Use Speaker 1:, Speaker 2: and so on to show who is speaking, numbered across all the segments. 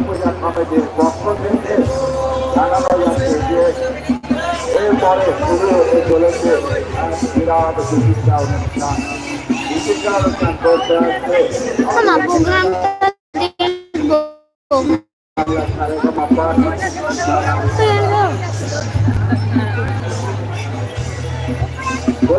Speaker 1: পূজা কমিটির পক্ষ থেকে জানানো যাচ্ছে যে এরপরে শুরু হতে চলেছে বিরাট চিকিৎসা অনুষ্ঠান চিকিৎসা অনুষ্ঠান করতে হচ্ছে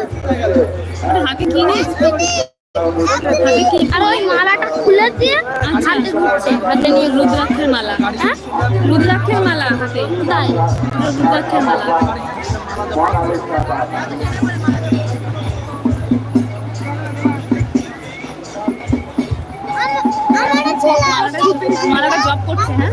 Speaker 2: হয়ে
Speaker 3: হাতে কি হাতে কি
Speaker 2: আর ওই মালাটা খুলে দিয়ে
Speaker 3: আচ্ছা
Speaker 2: হাতে ঘুরছে
Speaker 3: হাতে নিয়ে রুদ্রাক্ষের মালা
Speaker 2: হ্যাঁ
Speaker 3: রুদ্রাক্ষের মালা হাতে
Speaker 2: তাই
Speaker 3: রুদ্রাক্ষের মালা মালাটা জব করছে হ্যাঁ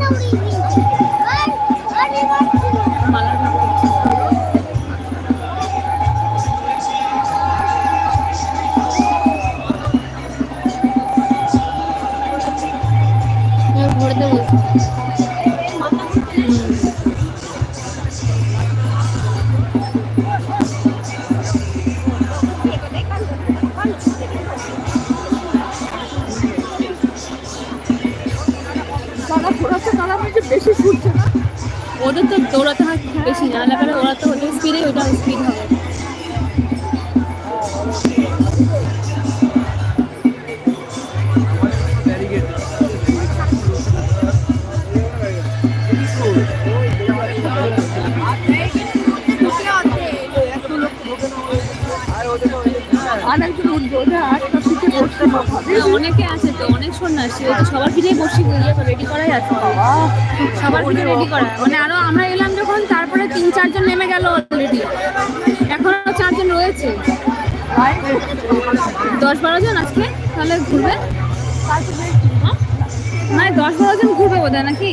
Speaker 3: তো দৌড়াতে হয় বেশি না হলে ওরা তো ওদের স্পিডে ওটা স্পিড হবে। না, অনেকে আছে তো, অনেক সন্ন্যাসী ওই সবার পিঠেই বসে গিয়ে রেডি করাই আছে। সবার পিঠে রেডি করা মানে আরও আমরা এলাম যখন, তারপরে তিন, চারজন নেমে গেল অলরেডি এখনও চারজন রয়েছে। দশ বারো জন আজকে? তাহলে ঘুরবে? হ্যাঁ? মানে দশ বারো জন ঘুরবে বোধ নাকি?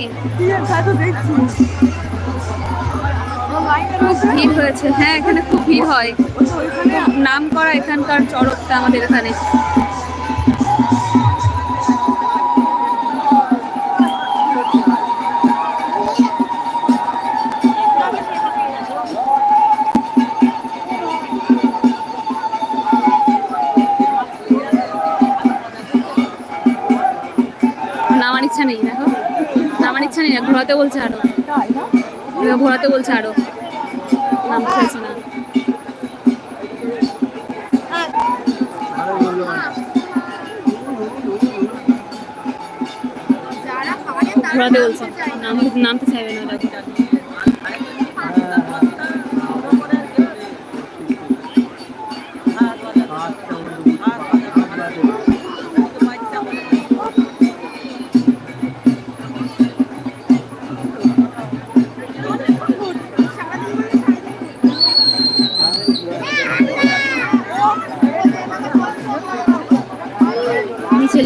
Speaker 3: খুব ভিড় হয়েছে। হ্যাঁ এখানে খুব ভিড় হয়। নাম করা এখানকার চড়কটা আমাদের এখানে। ইচ্ছা নেই, দেখো। নামার ইচ্ছা নেই না ঘোরাতে বলছে আরও। ঘোরাতে বলছে আরও। নামতে চাইছে না। ঘোরাতে বলছে। নাম নামতে চাইবে না, দেখো।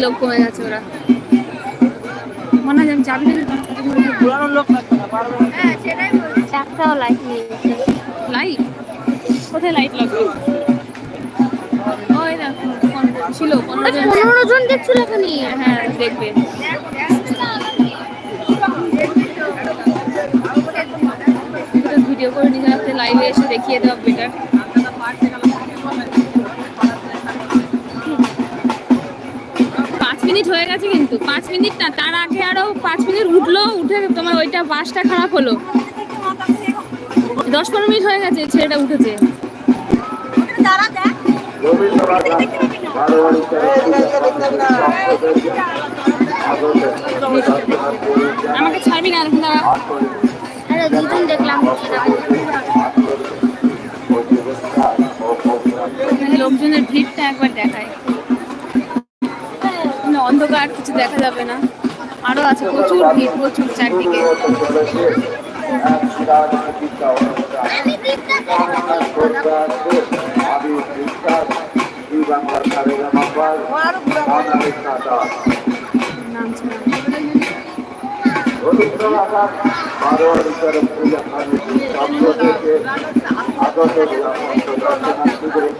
Speaker 3: লোক কমে গেছে ওরা। মনে হয় আমি চাবি
Speaker 2: একটাও লাইট নেই।
Speaker 3: লাইট কোথায় লাইট লাগবে ওই দেখো কোন- ছিল পনেরো জন
Speaker 2: পনেরো দেখছিল এখানে?
Speaker 3: হ্যাঁ দেখবে। ভিডিও করে নিজের হাতে লাইভে এসে দেখিয়ে দেওয়া বেটার মিনিট হয়ে গেছে কিন্তু পাঁচ মিনিট না তার আগে আরও পাঁচ মিনিট উঠল উঠে তোমার ওইটা বাসটা খারাপ হলো। দশ পনেরো মিনিট হয়ে গেছে ছেলেটা উঠেছে। আমাকে ছাড়বি না
Speaker 2: দুজন দেখলাম
Speaker 3: লোকজনের ভিড়টা একবার দেখায় দেখা যাবে না। আরও আছে প্রচুর ভিড় প্রচুর চারদিকে।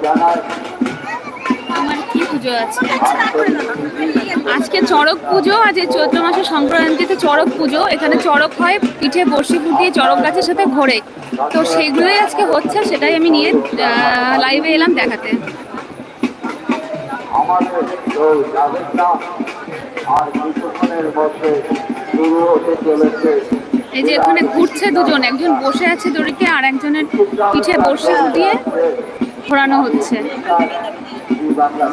Speaker 1: জানায়
Speaker 3: পুজো আছে। আজকে চড়ক পুজো আজ এই চৈত্র মাসের সংক্রান্তিতে চড়ক পুজো এখানে চড়ক হয় পিঠে বসি ফুটিয়ে চড়ক গাছের সাথে ঘোরে তো সেইগুলোই আজকে হচ্ছে সেটাই আমি নিয়ে লাইভে এলাম দেখাতে। এই যে এখানে ঘুরছে দুজন একজন বসে আছে দড়িতে আর একজনের পিঠে বসে ফুটিয়ে ঘোরানো হচ্ছে।
Speaker 1: বাংলা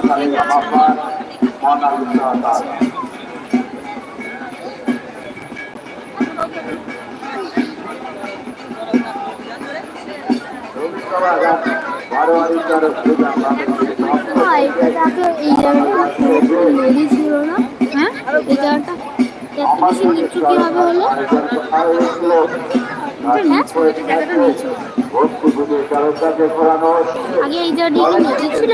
Speaker 1: চারক পূজা
Speaker 2: হ্যাঁ এটা ছিল না।
Speaker 3: হ্যাঁ?
Speaker 2: কীভাবে হলো? আগে এই জায়গাটা ছিল।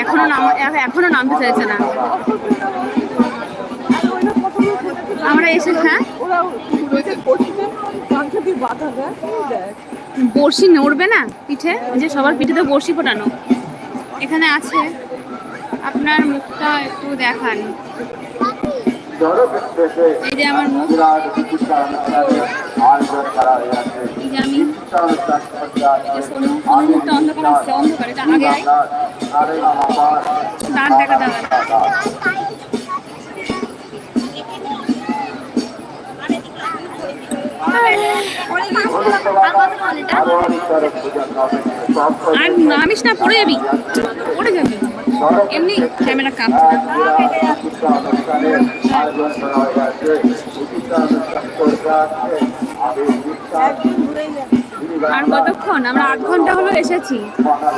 Speaker 3: এখনও নাম এখনও নামতে চাইছে না। আমরা এসে হ্যাঁ? বড়শি নড়বে না পিঠে? যে সবার পিঠে তো বড়শি ফোটানো। এখানে আছে। আপনার মুখটা একটু দেখান। এই যে আমার মুখ। এই যে আমি। মুখটা অন্ধকার আসছে অন্ধকার এটা আগে দাঁত দেখা যাবে না। আর নামিস না পড়ে যাবি। পড়ে যাবি। এমনি ক্যামেরা কাঁপছে আর কতক্ষণ? আমরা আট ঘণ্টা হলো এসেছি।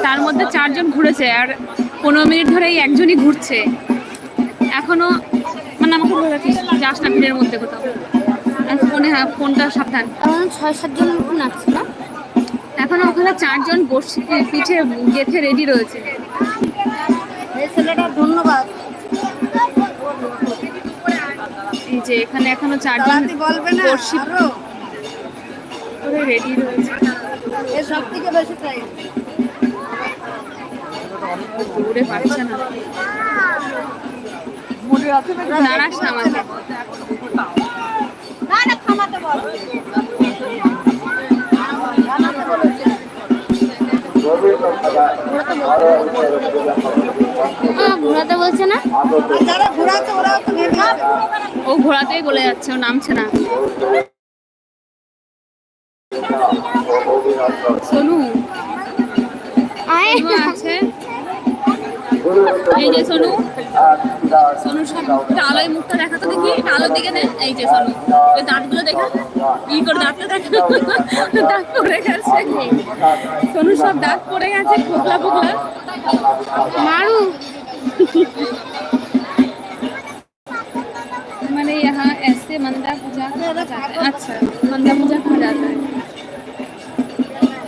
Speaker 3: তার মধ্যে চারজন ঘুরেছে আর পনেরো মিনিট ধরে এই একজনই ঘুরছে। এখনও মানে আমাকে বলে রাখিস যাস না ভিড়ের মধ্যে কোথাও। ফোনে হ্যাঁ ফোনটা সাবধান।
Speaker 2: ছয় সাতজন মতো নাচছে না?
Speaker 3: এখনও ওখানে চারজন বসে পিঠে গেথে রেডি রয়েছে।
Speaker 2: এই ছেলেটা ধন্যবাদ।
Speaker 3: এই যে এখানে এখনও চারজন
Speaker 2: বলবে না
Speaker 3: করে রেডি রয়েছে।
Speaker 2: এর সব থেকে বেশি চাই।
Speaker 3: দৌড়ে পারছে না। দাঁড়াস না আমাকে
Speaker 2: না না থামাতে বল। ঘোরাতে বলছে না?
Speaker 3: ও ঘোড়াতেই বলে যাচ্ছে ও নামছে না। সোনু?
Speaker 2: আয়।
Speaker 3: আছে? এই যে সোনু সোনুর সব একটু আলোয় মুখটা দেখা তো দেখি একটু আলোর দিকে নে এই যে সোনু ওই দাঁতগুলো দেখা ই করে দাঁতটা দেখা দাঁত পড়ে গেছে সোনুর সব দাঁত পড়ে গেছে ফোকলা ফোকলা
Speaker 2: মারু
Speaker 3: मैंने यहाँ ऐसे मंदा पूजा जाता है अच्छा मंदा पूजा कहा जाता है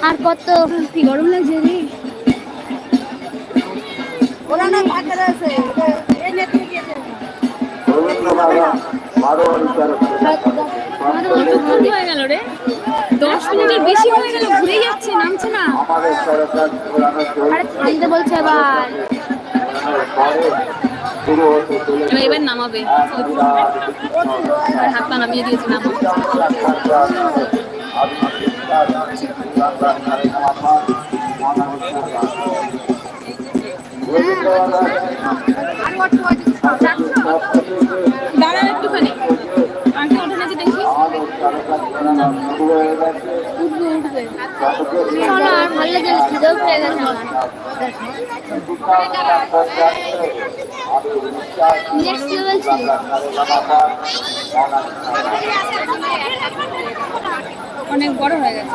Speaker 2: আর কত
Speaker 3: কি গরম লাগছে রে হয়ে গেল রে দশ মিনিটের বেশি হয়ে গেল ঘুরে যাচ্ছে নামছে না।
Speaker 2: আরে থামতে বলছে এবার
Speaker 3: এবার নামাবে। হাত পা নামিয়ে দিয়েছে নামাবো। একটুখানি। আগে ওঠে নাকি দেখি। উঠবে উঠবে
Speaker 2: চলো আর ভালো লাগে না খিদেও পেয়ে গেছে আমার নেক্সট লেভেল ছিল
Speaker 3: অনেক বড় হয়ে গেছে।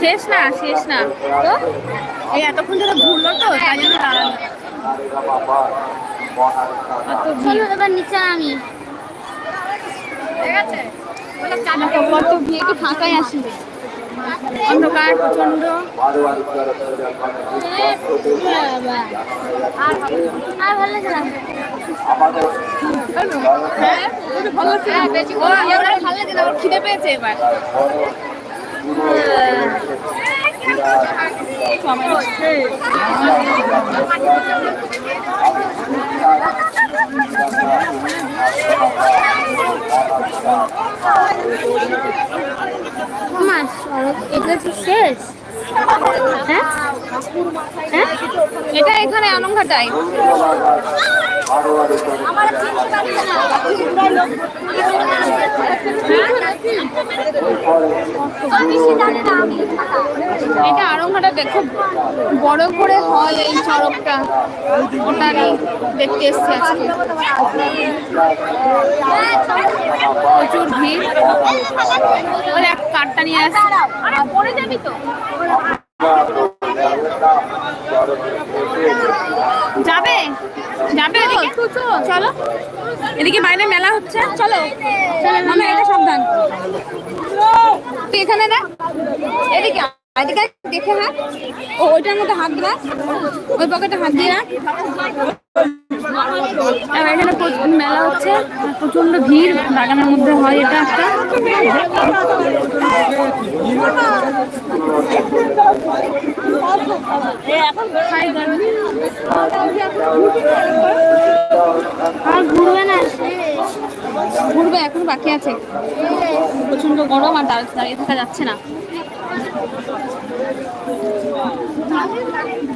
Speaker 2: শেষ
Speaker 3: না শেষ না। তো? এই এতক্ষণ ধরে ঘুরলো তো তাই জন্য দাঁড়ানো
Speaker 2: চলো এবার নিচে আমি
Speaker 3: কত ভিড় একটু ফাঁকাই অন্ধকার
Speaker 1: প্রচণ্ড
Speaker 2: আর ভালো লাগে না?
Speaker 3: হ্যাঁ? ভালো লাগছে ভালো লাগে খিদে পেয়েছে এবার।
Speaker 2: এটা তো শেষ হ্যাঁ? হ্যাঁ?
Speaker 3: এটা এখানে আলমঘাটায়
Speaker 1: চরক
Speaker 3: এটা আরংঘাটাতে খুব বড় করে হয় এই চড়কটা। ওটারই দেখতে এসছি আজকে। প্রচুর ভিড়। ওই এক কার্ডটা নিয়ে আসছি পড়ে যাবি তো। যাবে? যাবে চলো এদিকে? বাইরে মেলা হচ্ছে। চলো। মামা এটা সাবধান। তুই এখানে দেখ। এদিকে এদিকে দেখে হাত। ও ওইটার মধ্যে হাত ওই পকেটে হাত দিয়ে রাখ। আর এখানে প্রচুর মেলা হচ্ছে। প্রচণ্ড ভিড়। বাগানের মধ্যে হয় এটা একটা।
Speaker 2: আর ঘুরবে না?
Speaker 3: ঘুরবে এখন বাকি আছে। প্রচণ্ড গরম আর দাঁড়িয়ে থাকা যাচ্ছে না।
Speaker 2: Thank you.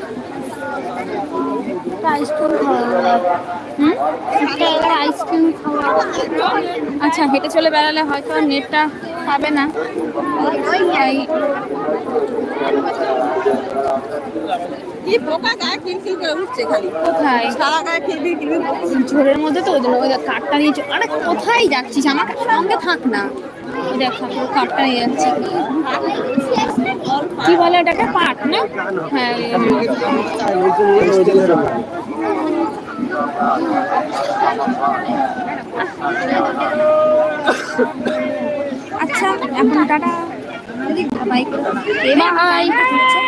Speaker 3: আচ্ছা হেঁটে চলে বেড়ালে হয়তো আর নেটটা পাবে না। ঝোরের মধ্যে তো ওই কাঠটা নিয়ে আরে কোথায় যাচ্ছিস? আমার সঙ্গে থাক না। ওই দেখ কাঠটা নিয়ে যাচ্ছি। কি বলে ওটাকে? পাট না? হ্যাঁ আচ্ছা এখন টাটা। Bye bye